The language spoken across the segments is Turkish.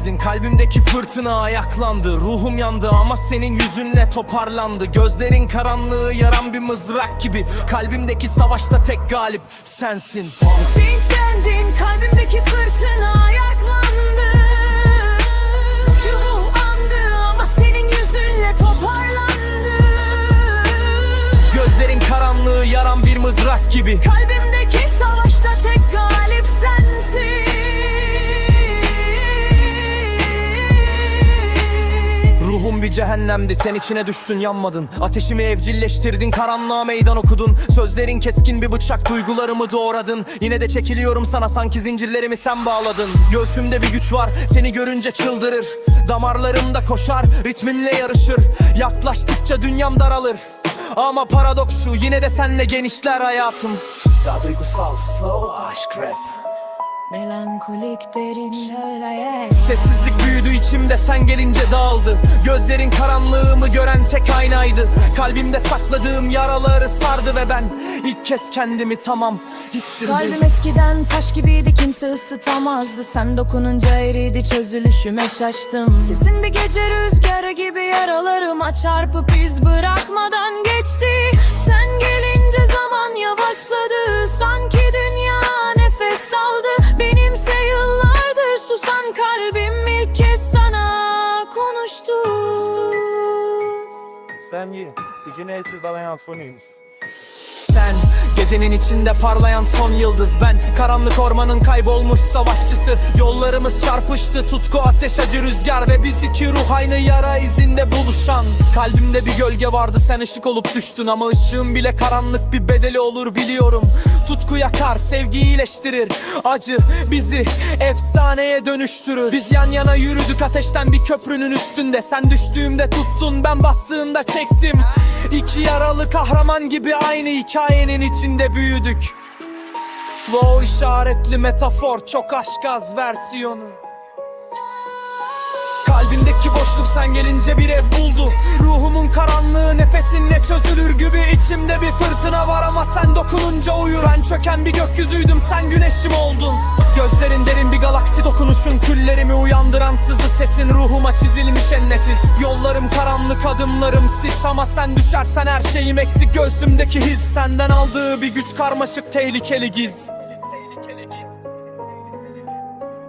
Kalbimdeki fırtına ayaklandı. Ruhum yandı ama senin yüzünle toparlandı. Gözlerin karanlığı yaran bir mızrak gibi. Kalbimdeki savaşta tek galip sensin. Sinklendin kalbimdeki fırtına ayaklandı. Yuh andı ama senin yüzünle toparlandı. Gözlerin karanlığı yaran bir mızrak gibi. Kalbimdeki Bir cehennemdi. Sen içine düştün yanmadın. Ateşimi evcilleştirdin karanlığa meydan okudun. Sözlerin keskin bir bıçak duygularımı doğradın. Yine de çekiliyorum sana sanki zincirlerimi sen bağladın. Göğsümde bir güç var seni görünce çıldırır. Damarlarımda koşar ritmimle yarışır. Yaklaştıkça dünyam daralır. Ama paradoks şu yine de senle genişler hayatım. Daha duygusal slow aşk rap Melankolik derin şöyle Sessizlik büyüdü içimde sen gelince dağıldı. Gözlerin karanlığımı gören tek aynaydı. Kalbimde sakladığım yaraları sardı ve ben ilk kez kendimi tamam hissettim. Kalbim eskiden taş gibiydi kimse ısıtamazdı. Sen dokununca eridi çözülüşüme şaştım. Sesin bir gece rüzgarı gibi yaralarıma çarpıp iz bırakmadan geçti Sen yine siz bana yansınıyorsunuz. Sen. Gecenin içinde parlayan son yıldız ben. Karanlık ormanın kaybolmuş savaşçısı. Yollarımız çarpıştı tutku ateş acı rüzgar Ve biz iki ruh aynı yara izinde buluşan. Kalbimde bir gölge vardı sen ışık olup düştün Ama ışığın bile karanlık bir bedeli olur biliyorum. Tutku yakar sevgi iyileştirir Acı bizi efsaneye dönüştürür. Biz yan yana yürüdük ateşten bir köprünün üstünde. Sen düştüğümde tuttun ben battığımda çektim. İki yaralı kahraman gibi aynı hikayenin içinde büyüdük. Flow işaretli metafor çok aşk az versiyonu. Kalbimdeki boşluk sen gelince bir ev buldu. Ruhumun karanlığı nefesinle çözülür gibi içimde bir fırtına var ama sen dokununca uyur. Ben çöken bir gökyüzüydüm sen güneşim oldun. Gözlerin derin bir galaksi dokunuşun Küllerimi uyandıran sızı sesin ruhuma çizilmiş en netiz Yollarım karanlık adımlarım sis. Ama sen düşersen her şeyim eksik. Göğsümdeki his senden aldığı bir güç karmaşık tehlikeli giz.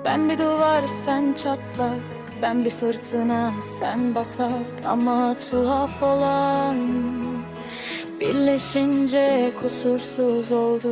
Ben bir duvar sen çatlak. Ben bir fırtına sen batak. Ama tuhaf olan Birleşince kusursuz oldu